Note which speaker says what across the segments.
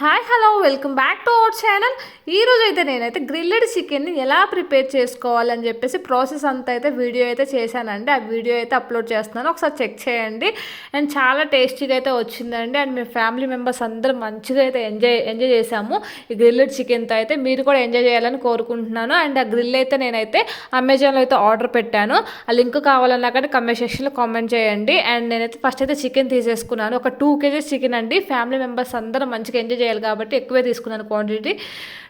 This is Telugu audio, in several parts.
Speaker 1: Hi hello welcome back to our channel. ఈరోజు అయితే నేనైతే గ్రిల్లెడ్ చికెన్ని ఎలా ప్రిపేర్ చేసుకోవాలని చెప్పేసి ప్రాసెస్ అంతా అయితే వీడియో అయితే చేశానండి. ఆ వీడియో అయితే అప్లోడ్ చేస్తున్నాను. ఒకసారి చెక్ చేయండి. అండ్ చాలా టేస్టీగా అయితే వచ్చిందండి. అండ్ మీ ఫ్యామిలీ మెంబర్స్ అందరూ మంచిగా అయితే ఎంజాయ్ ఎంజాయ్ చేశాము. ఈ గ్రిల్లెడ్ చికెన్తో అయితే మీరు కూడా ఎంజాయ్ చేయాలని కోరుకుంటున్నాను. అండ్ ఆ గ్రిల్ అయితే నేనైతే అమెజాన్లో అయితే ఆర్డర్ పెట్టాను. ఆ లింక్ కావాలన్నా కానీ కమెంట్ సెక్షన్లో కామెంట్ చేయండి. అండ్ నేనైతే ఫస్ట్ అయితే చికెన్ తీసేసుకున్నాను. ఒక టూ కేజీస్ చికెన్ అండి. ఫ్యామిలీ మెంబర్స్ అందరూ మంచిగా ఎంజాయ్ చేయాలి కాబట్టి ఎక్కువే తీసుకున్నాను క్వాంటిటీ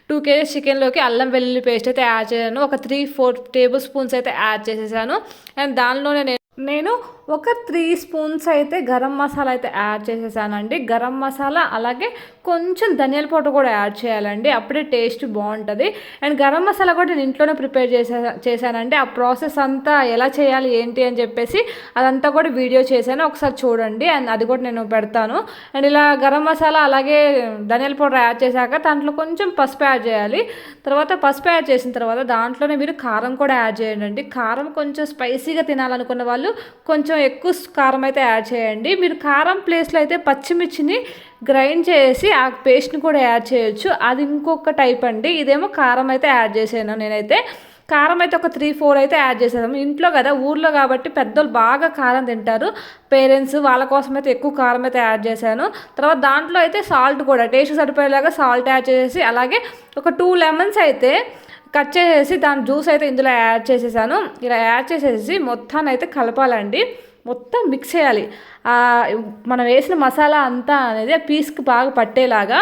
Speaker 1: టూ కేజీస్ చికెన్లోకి అల్లం వెల్లుల్లి పేస్ట్ అయితే యాడ్ చేశాను ఒక త్రీ ఫోర్ టేబుల్ స్పూన్స్ అయితే యాడ్ చేసేసాను. అండ్ దానిలోనే నేను నేను ఒక త్రీ స్పూన్స్ అయితే గరం మసాలా అయితే యాడ్ చేసేసానండి. గరం మసాలా అలాగే కొంచెం ధనియాల పొట్టు కూడా యాడ్ చేయాలండి. అప్పుడే టేస్ట్ బాగుంటుంది. అండ్ గరం మసాలా కూడా నేను ఇంట్లోనే ప్రిపేర్ చేసే చేశానండి. ఆ ప్రాసెస్ అంతా ఎలా చేయాలి ఏంటి అని చెప్పేసి అదంతా కూడా వీడియో చేశాను. ఒకసారి చూడండి. అండ్ అది కూడా నేను పెడతాను. అండ్ ఇలా గరం మసాలా అలాగే ధనియాల పౌడర్ యాడ్ చేశాక దాంట్లో కొంచెం పసుపు యాడ్ చేయాలి. తర్వాత పసుపు యాడ్ చేసిన తర్వాత దాంట్లోనే మీరు కారం కూడా యాడ్ చేయండి. కారం కొంచెం స్పైసీగా తినాలనుకున్న వాళ్ళు కొంచెం ఎక్కువ కారం అయితే యాడ్ చేయండి. మీరు కారం ప్లేస్లో అయితే పచ్చిమిర్చిని గ్రైండ్ చేసి ఆ పేస్ట్ని కూడా యాడ్ చేయొచ్చు. అది ఇంకొక టైప్ అండి. ఇదేమో కారం అయితే యాడ్ చేసాను నేనైతే. కారం అయితే ఒక త్రీ ఫోర్ అయితే యాడ్ చేసాము ఇంట్లో కదా ఊర్లో కాబట్టి పెద్దోళ్ళు బాగా కారం తింటారు. పేరెంట్స్ వాళ్ళ కోసం అయితే ఎక్కువ కారం అయితే యాడ్ చేశాను. తర్వాత దాంట్లో అయితే సాల్ట్ కూడా టేస్ట్ సరిపోయేలాగా సాల్ట్ యాడ్ చేసేసి అలాగే ఒక టూ లెమన్స్ అయితే కట్ చేసేసి దాని జ్యూస్ అయితే ఇందులో యాడ్ చేసేసాను. ఇలా యాడ్ చేసేసి మొత్తాన్ని అయితే కలపాలండి. మొత్తం మిక్స్ చేయాలి. మనం వేసిన మసాలా అంతా అనేది పీస్కి బాగా పట్టేలాగా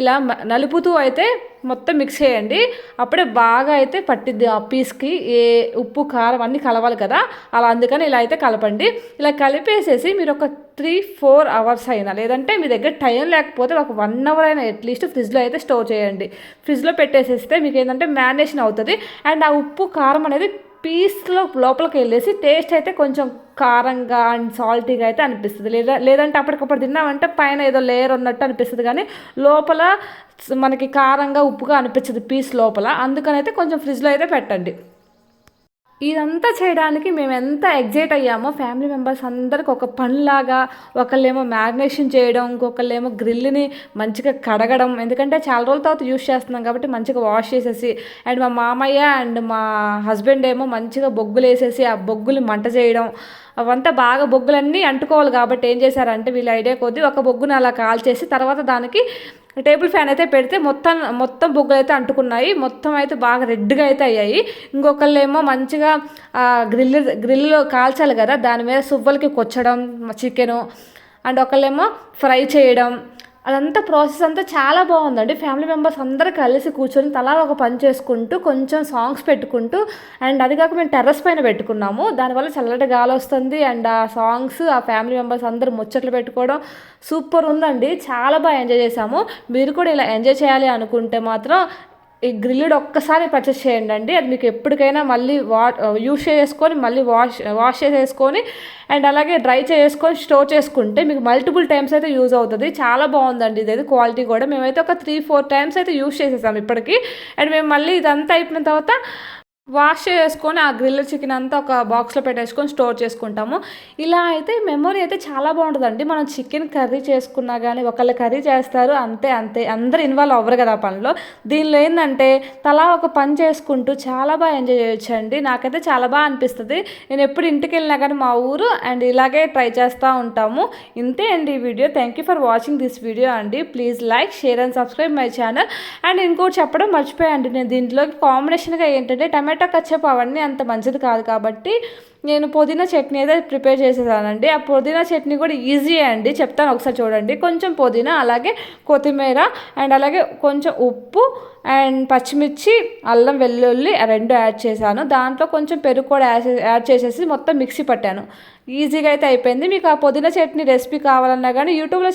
Speaker 1: ఇలా నలుపుతూ అయితే మొత్తం మిక్స్ చేయండి. అప్పుడే బాగా అయితే పట్టిద్ది ఆ పీస్కి ఏ ఉప్పు కారం అన్నీ కలవాలి కదా. అలా అందుకని ఇలా అయితే కలపండి. ఇలా కలిపేసేసి మీరు ఒక త్రీ ఫోర్ అవర్స్ అయినా లేదంటే మీ దగ్గర టైం లేకపోతే ఒక వన్ అవర్ అయినా అట్లీస్ట్ ఫ్రిడ్జ్లో అయితే స్టోర్ చేయండి. ఫ్రిడ్జ్లో పెట్టేసేస్తే మీకు ఏంటంటే మ్యారినేషన్ అవుతుంది. అండ్ ఆ ఉప్పు కారం అనేది పీస్లో లోపలికి వెళ్ళేసి టేస్ట్ అయితే కొంచెం కారంగా అండ్ సాల్టీగా అయితే అనిపిస్తుంది. లేదా లేదంటే అప్పటికప్పుడు తిన్నామంటే పైన ఏదో లేయర్ ఉన్నట్టు అనిపిస్తుంది కానీ లోపల మనకి కారంగా ఉప్పుగా అనిపించదు పీస్ లోపల. అందుకనైతే కొంచెం ఫ్రిడ్జ్లో అయితే పెట్టండి. ఇదంతా చేయడానికి మేము ఎంత ఎగ్జైట్ అయ్యామో ఫ్యామిలీ మెంబర్స్ అందరికి ఒక పనిలాగా ఒకళ్ళేమో మ్యారినేషన్ చేయడం ఇంకొకళ్ళేమో గ్రిల్ని మంచిగా కడగడం. ఎందుకంటే చాలా రోజుల తర్వాత యూస్ చేస్తున్నాం కాబట్టి మంచిగా వాష్ చేసేసి అండ్ మా మామయ్య అండ్ మా హస్బెండ్ ఏమో మంచిగా బొగ్గులు వేసేసి ఆ బొగ్గులు మంట చేయడం. అవంతా బాగా బొగ్గులన్నీ అంటుకోవాలి కాబట్టి ఏం చేశారంటే వీళ్ళ ఐడియా కొద్దీ ఒక బొగ్గును అలా కాల్చేసి తర్వాత దానికి టేబుల్ ఫ్యాన్ అయితే పెడితే మొత్తం మొత్తం బొగ్గులు అయితే అంటుకున్నాయి. మొత్తం అయితే బాగా రెడ్గా అయితే అయ్యాయి. ఇంకొకళ్ళేమో మంచిగా గ్రిల్ గ్రిల్లో కాల్చాలి కదా దాని మీద సువ్వలకి కొచ్చడం చికెను అండ్ ఒకళ్ళేమో ఫ్రై చేయడం అదంతా ప్రాసెస్ అంతా చాలా బాగుందండి. ఫ్యామిలీ మెంబర్స్ అందరూ కలిసి కూర్చొని తలా ఒక పని చేసుకుంటూ కొంచెం సాంగ్స్ పెట్టుకుంటూ అండ్ అది కాక మేము టెర్రస్ పైన పెట్టుకున్నాము. దానివల్ల చల్లటి గాలి వస్తుంది అండ్ ఆ సాంగ్స్ ఆ ఫ్యామిలీ మెంబర్స్ అందరూ ముచ్చట్లు పెట్టుకోవడం సూపర్ ఉందండి. చాలా బాగా ఎంజాయ్ చేసాము మీరు కూడా ఇలా ఎంజాయ్ చేయాలి అనుకుంటే మాత్రం ఈ గ్రిల్డ్ ఒక్కసారి పర్చేస్ చేయండి అండి. అది మీకు ఎప్పటికైనా మళ్ళీ వా యూస్ చేసుకొని మళ్ళీ వాష్ వాష్ చేసేసుకొని అండ్ అలాగే డ్రై చేసుకొని స్టోర్ చేసుకుంటే మీకు మల్టిపుల్ టైమ్స్ అయితే యూజ్ అవుతుంది. చాలా బాగుందండి ఇదైతే క్వాలిటీ కూడా. మేమైతే ఒక త్రీ ఫోర్ టైమ్స్ అయితే యూస్ చేసేసాం ఇప్పటికి. అండ్ మేము మళ్ళీ ఇదంతా అయిపోయిన తర్వాత వాష్ చేసుకొని ఆ గ్రిల్ చికెన్ అంతా ఒక బాక్స్లో పెట్టేసుకొని స్టోర్ చేసుకుంటాము. ఇలా అయితే మెమొరీ అయితే చాలా బాగుంటుందండి. మనం చికెన్ కర్రీ చేసుకున్నా కానీ ఒకళ్ళు కర్రీ చేస్తారు అంతే అంతే. అందరు ఇన్వాల్వ్ అవ్వరు కదా ఆ పనిలో. దీనిలో ఏంటంటే తలా ఒక పని చేసుకుంటూ చాలా బాగా ఎంజాయ్ చేయొచ్చు అండి నాకైతే చాలా బాగా అనిపిస్తుంది. నేను ఎప్పుడు ఇంటికి వెళ్ళినా కానీ మా ఊరు అండ్ ఇలాగే ట్రై చేస్తూ ఉంటాము. ఇంతే అండి ఈ video. Thank you for watching this video అండి. Please like share and subscribe my channel and ఇంకోటి చెప్పడం మర్చిపోయాండి నేను దీంట్లోకి కాంబినేషన్గా ఏంటంటే టమాటో టమాటా కచ్చప్ అవన్నీ అంత మంచిది కాదు కాబట్టి నేను పుదీనా చట్నీ అయితే ప్రిపేర్ చేసేదానండి ఆ పుదీనా చట్నీ కూడా ఈజీ అండి. చెప్తాను ఒకసారి చూడండి. కొంచెం పుదీనా అలాగే కొత్తిమీర అండ్ అలాగే కొంచెం ఉప్పు అండ్ పచ్చిమిర్చి అల్లం వెల్లుల్లి రెండు యాడ్ చేశాను. దాంట్లో కొంచెం పెరుగు కూడా యాడ్ చేసేసి మొత్తం మిక్సీ పట్టాను. ఈజీగా అయితే అయిపోయింది. మీకు ఆ పుదీనా చట్నీ రెసిపీ కావాలన్నా కానీ యూట్యూబ్లో